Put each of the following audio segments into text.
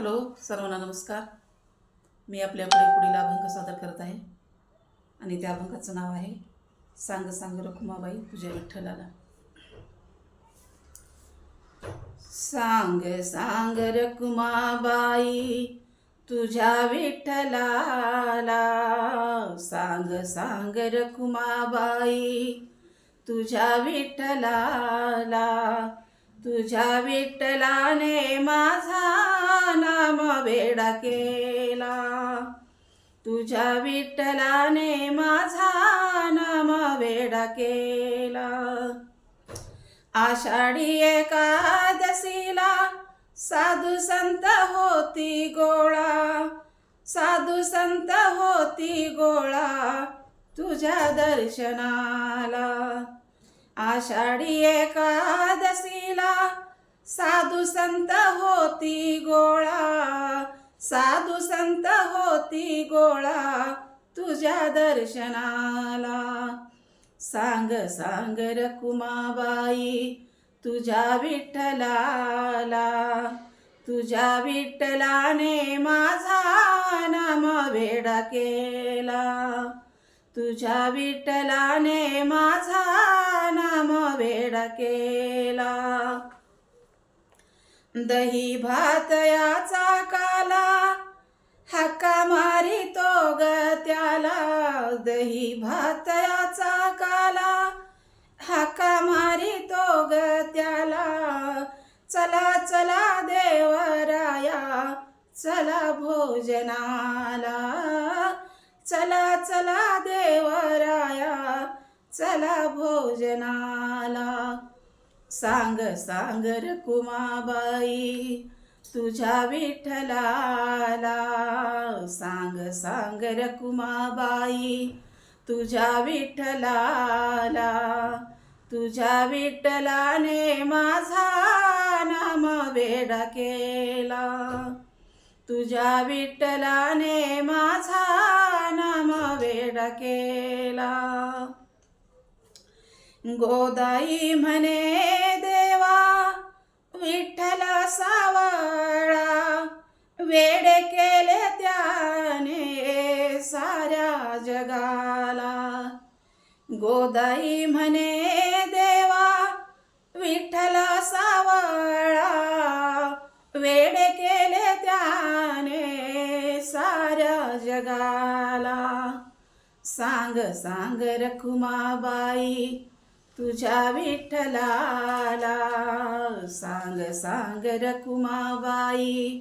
Hello सर्वांना नमस्कार. मी आपल्याकडे पुढील अभंग सादर करत आहे. आणि त्या अभंगाचं नाव आहे सांग सांग रखुमाबाई तुझ्या विठ्ठलाला. सांग सांग रखुमाबाई तुझ्या विठ्ठलाला. सांग सांग रखुमाबाई तुझ्या विठ्ठलाला. तुझ्या विठ्ठलाने माझा नाम वेडा केला. तुझ्या विठ्ठलाने माझा नाम वेडा केला. आषाढी एकादशीला साधू संत होती गोळा. साधू संत होती गोळा तुझ्या दर्शनाला. आषाढी एकादशीला साधू संत होती गोळा. साधू संत होती गोळा तुझ्या दर्शनाला. सांग सांग रकुमाबाई तुझ्या विठ्ठलाला. तुझ्या विठ्ठलाने माझा नाम वेडा केला. तुझ्या विठ्ठलाने माझा नाम वेडा केला. दही भात याचा काला हक्का मारी तो ग त्याला. दही भात याचा काला हाका मारी तो ग त्याला. चला चला देवराया चला भोजनाला. चला चला देवराया चला भोजनाला. सांग सांग रकुमाबाई तुझ्या विठ्ठलाला. सांग सांग रकुमाबाई तुझ्या विठ्ठलाला. तुझ्या विठ्ठलाने माझा नाम वेडा केला. तुझ्या विठ्ठलाने माझा केला गोदाई म्हणे देवा विठ्ठल सावळा वेड केले त्याने साऱ्या जगाला. गोदाई म्हणे देवा विठ्ठल सावळा वेड केले त्याने साऱ्या जगाला. सांग सांग रखुमाबाई तुझ्या विठ्ठलाला. सांग सांग रखुमाबाई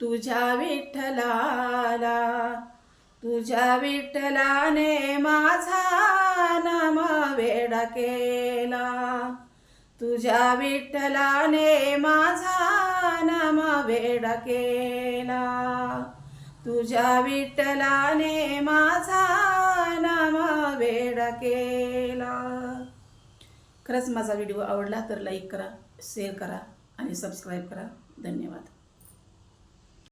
तुझ्या विठ्ठलाला. तुझ्या विठ्ठलाने माझा नामा वेडा केला. तुझ्या विठ्ठलाने माझा नामा वेडा केला. तुझ्या विठ्ठलाने माझा नाम वेड केला खरंच माझा व्हिडिओ आवडला तर लाईक करा शेअर करा आणि सबस्क्राईब करा. धन्यवाद.